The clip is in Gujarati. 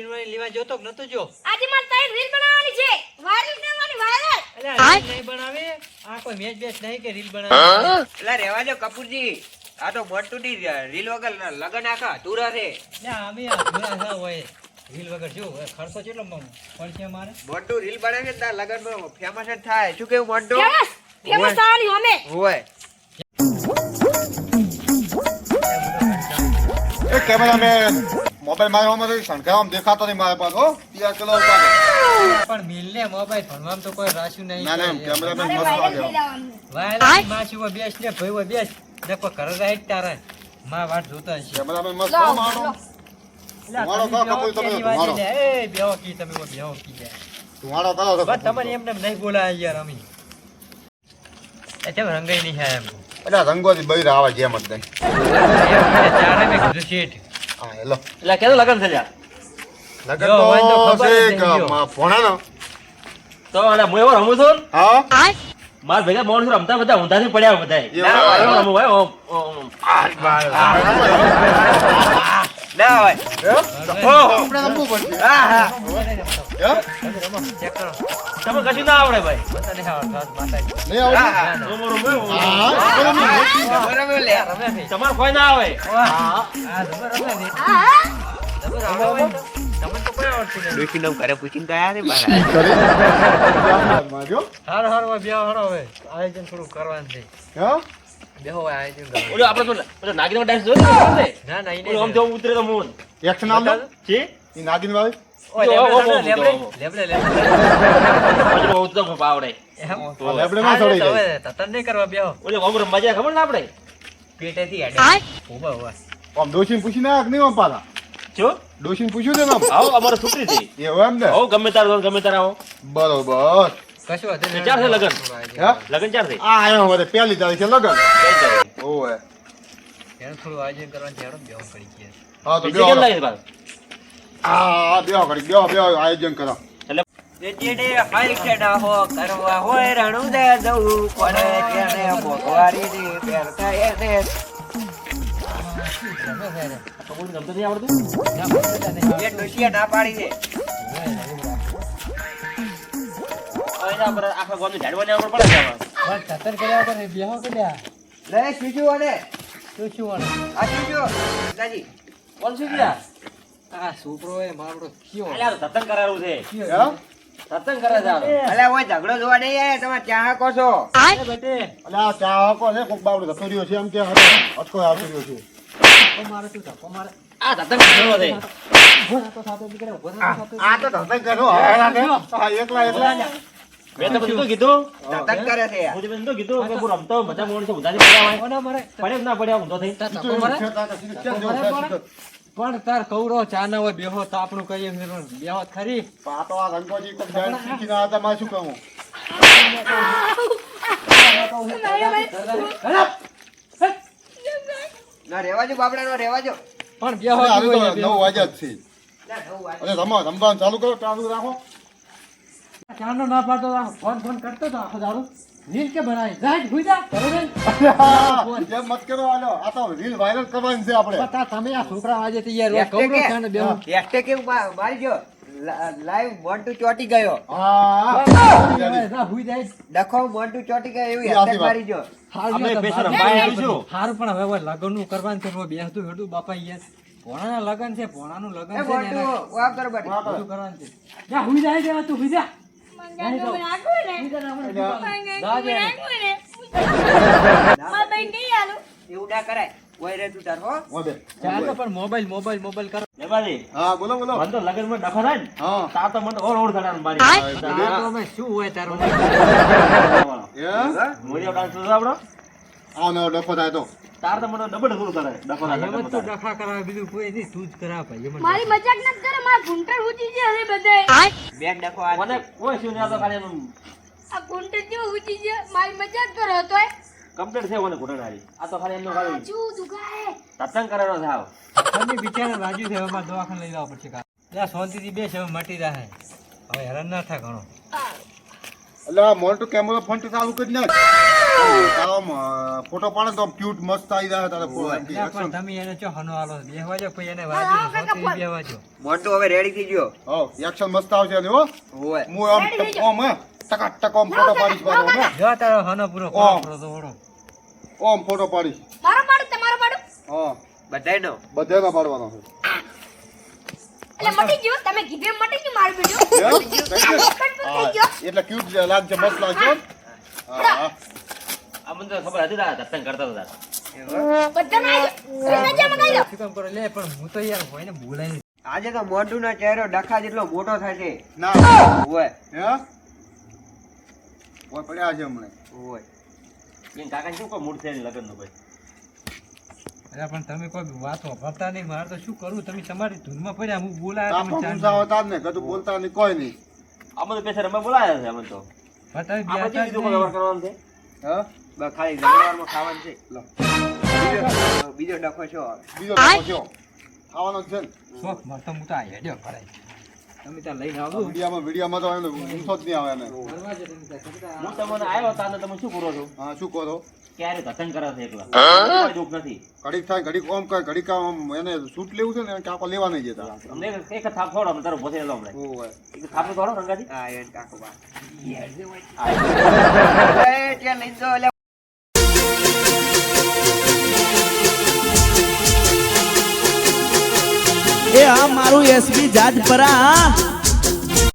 મોબાઈલ જોતો કે નતો જો આજે મારે તારી રીલ બનાવવાની છે. વાયરલ કરવાની વાયરલ. એટલે રીલ નહીં બનાવે? આ કોઈ મેચ બેચ નહીં કે રીલ બનાવે? એટલે રહેવા દો કપૂરજી. આ તો મોટું ની રીલ વગર લગન આખા તુરા રે ના અમે આ હોય રીલ વગર જો ખર્ચો કેટલો પડશે મારે મોટું રીલ બને છે તાર લગન ફેમસ જ થાય. શું કેવું મોટું ફેમસ ફેમસ થવાની અમે. હોય. કેમેરામેન મોબાઈલ મારા માં શણગારવામાં દેખાતો નહીં મારા પાસે હો. કિલો ઉપાડો. પણ મિલને મોબાઈલ ભણવામાં તો કોઈ રાશું નહીં. ના ના કેમેરામેન મસ્ત લાગે વાયલા માસી વો બેસ ને ભાઈ વો બેસ ને કોઈ ઘરે રહે તારે. માં વાટ જોતા હશે. કેમેરામેન મસ્ત મારો. મારો તમે કાકો બેહો તમે મારો. એ બેવો કી તમે વો બેવો કી લે. ધુમાડો કરો તો. બસ તમને એમને નહીં બોલાય યાર અમી. એ કેમ રંગાઈ નહીં છે એમ? એટલે રંગોથી બૈરા આવે જેમ જ નહીં. ચારે મેં કીધું શેઠ હા હેલો. એટલે કેનું લગન થયા લગન તો છે નહીં, કે જો. માં ભોણાનો. તો અને હું એવો રમું છું? હા? માર ભેગા માણસો રમતા બધા ઊંધાથી પડ્યા બધા રમું હોય. ના હોય આપણે રમવું પડશે હા હા ચેક કરો તમે કશું ના આવડે ભાઈ મને નહીં આવડતું, માતા નહીં આવડે? હા, હા. રમો, રમો, રમો. હા, બરાબર લે રમે છે. કોઈ ના આવે હા, રમે, રમે છે. હા હા રમે, રમે તમને તો કોઈ આવડતું નહીં. ડોશી નામ ઘરે પૂછીને ગયા ને મારા કરી. માર્યો? હારો, હારો, હવે બેહો, હારો હવે. આયોજન થોડું કરવાનું છે હે? બેહો હવે આયોજન ઓલો આપણે તો પેલો નાગીનો ડાન્સ જોયો ને? ના જો ઉતરે તો મોન એક્શન છે ઈ નાગિન નહીં. આમ આયા પાછા? જો? ડોશીને પૂછ્યું છે ને આવો અમારો છોકરી છે. એવું એમ ને? ગમે તાર ગમે તાર આવો. બરોબર. કશું વાંધો નહીં. ચાર છે લગન? લગન ચાર થઈ આ આયો હવે પહેલી તારીખે લગન. ઓવે. એનું થોડું આયોજન કરવાનું છે, બેહો પડી ગયા. હા તો બેહો. કેમ લાગે છે ભાઈ? હા, હા, બેહો ઘડીક, બેહો, બેહો, આયોજન કરો. હો કરવા હોય રણુદે જવું પડે તેને મોંઘવારી ની પહેરતા એને કબૂલ નહીં આવડતું ના પાડી છે હવે આખા ગામની ઝાડવાની આગળ પડે છે આમાં. કર્યા વગર બેહો કે લ્યા? લે શીશું અને શું શું વાળું? આ શીશું દાદી કોણ છે આ? છોકરો એ મારો કયો અલ્યા, આ તો છે. હે? સત્સંગ કરે છે અલે ઓય ઝઘડો જોવા નહીં આયા તમે ચાહકો છો? એ બેટે. અલે આ ચા આપો ને કોક બાવડો રહ્યો છે એમ કે હવે અટકો આવતો રહ્યો છે. ધક્કો મારે શું ધક્કો મારે? આ કરવો છે. તો કરો હવે એકલા મેં તો બધું કીધું તતન કરે છે હું તમને તો કીધું કે હું રમતો બધા માણસો ઊંધાથી પડ્યા હોય મારે? પડે ના પડ્યા ઊંધો થઈ? પણ તાર કૌરો ચા ના હોય બેહો તો આપણું કહીએ. બેહો ખરી આ રંગોજી હતા, મારે શું કહું? ના રેવાજો બાબડા નો રેવાજો પણ બેહો. નવ વાગ્યા જ છે. ના નવું વાત. અરે રમો રમવાનું ચાલુ કરો ચાલુ રાખો ચાનો ના પાડતો ફોન ફોન કરતો તો આખો દારૂ રીલ કે બનાવી? જાય ભૂઈ જા કરે ને મત કરો આલો આ તો રીલ વાયરલ કરવાની છે આપણે. પણ તમે આ છોકરા આજે તૈયાર હોય. એકટે કવરો કે? ચાને બેહો. એકટે કેવું મા- મારી ગયો લાઈવ મોન્ટુ ચોટી ગયો. હા. ભૂઈ જાય. ડખો મોન્ટુ ચોટી ગયો એવું હેશટેગ મારી જો. હારું અમે તો પૈસા આવીશું. હારું પણ હવે લગનનું કરવાનું છે બેસતું હેડું બાપા યાર ભોણાના લગન છે ભોણાનું લગન છે બધું. કરવાનું છે. જા હુઈ જાય તું હુઈ જા. મોબાઈલ મોબાઈલ મોબાઈલ કરો. હા બોલો બોલો. મને તો લગનમાં ડખો થાય ને. તો મને ઓર ઓર થડાનું મારી. આ તો અમે શું હોય તારો? એ મોરિયો ડાન્સ તો આપણો? આ નવો ડખો થાય તો. તાર તો મને ડબલ થોડું કરે ડખો થાય એમ તો. ડખા કરાવે બીજું કોઈ નહીં તું જ કરા ભાઈ એમ મારી મજાક ન કરે મારા ઘૂંટણ ઉજી છે હવે બધે બે ડખો આ મને કોઈ શું નહીં, તો ખાલી આ ઘૂંટણ જેવું ઉજી છે મારી મજાક કરો તો કમ્પ્લીટ છે મને ઘૂંટણહારી. આ તો ખાલી એમનો ખાલી જુ દુખાય સત્સંગ કરેલો છે હાવ. તમે બિચારા રાજુ છે હવે દવાખાને લઈ જવા પડશે કા જા શાંતિથી બેસ હવે મટી રહે હવે હેરાન ના થાય ઘણો. એટલે આ મોટો કેમેરો ફોન ચાલુ કરી નાખ. આમ ફોટો પાડે તો ક્યુટ મસ્ત આવી જાય તારે ફોટો. પણ તમે એને ચો હનો આલો બેહવા જો પછી એને વાજી બેહવા જો મોટું હવે રેડી થઈ ગયો. હો એક્શન મસ્ત આવશે ને હો. હોય. હું આમ ટક- હે, ટકા ટક ઓમ ફોટો પાડીશ આમ હો. જો તારો હનો પૂરો ઓમ. તો ઓડો ઓમ ફોટો. પાડીશ. મારો પાડું તમારો પાડું. હો બધાયનો. બધાયનો પાડવાનો છે. એટલે મટી ગયો તમે કીધું મટી ગયું મારું હા, એટલે ક્યુટ લાગજે મસ્ત લાગશે હો. ખબર હતી કરતા હતા લે પણ હું તો યાર હોય ને બોલાય આજે તો મોઢું ના ચહેરો ડખા જેટલો મોટો થાય છે ના હોય હોય પડ્યા છે હમણાં. હોય કાકાને શું કોઈ મૂડ છે લગ્નનું ભાઈ અરે પણ તમે કોઈ વાતો ભરતા નહીં. મારે તો શું કરું તમે તમારી ધૂનમાં પડ્યા. હું બોલાય તમે ચાંદા હતા ને કદું બોલતા નહીં કોઈ નહીં. અમે તો પેસર રમવા બોલાયા છે અમે તો. પણ તમે બે. કરવાનો છે? હે? ખાલી જમણવારમાં ખાવાનું છે. લો. બીજો બીજો ડખો છો હવે. બીજો ડખો છો ખાવાનો છે શોખ મારે તો હું તો આ હેડ્યો કરાય તમે ત્યાં લઈને આવો વિડિયામાં વિડિયામાં તો એને ઊંચો જ નહીં આવે એને. હું તમને આવ્યો તાને તમે શું કરો છો? હા શું કહો છો ક્યારે ધત્તંગ કરે છે એકલા? કોઈ દુઃખ નથી? ઘડીક થાય ઘડીક ઓમ કરે ઘડીક આમ એને સૂટ લેવું છે ને કાકો લેવા નહીં જતા અમને એક થાપ થોડો અમે તારો ભોસે લો હમણાં. એક થાપ થોડો રંગાજી. હા એ કાકો બા. એ ત્યાં લઈ જો એટલે મારું એસબી જાજપરા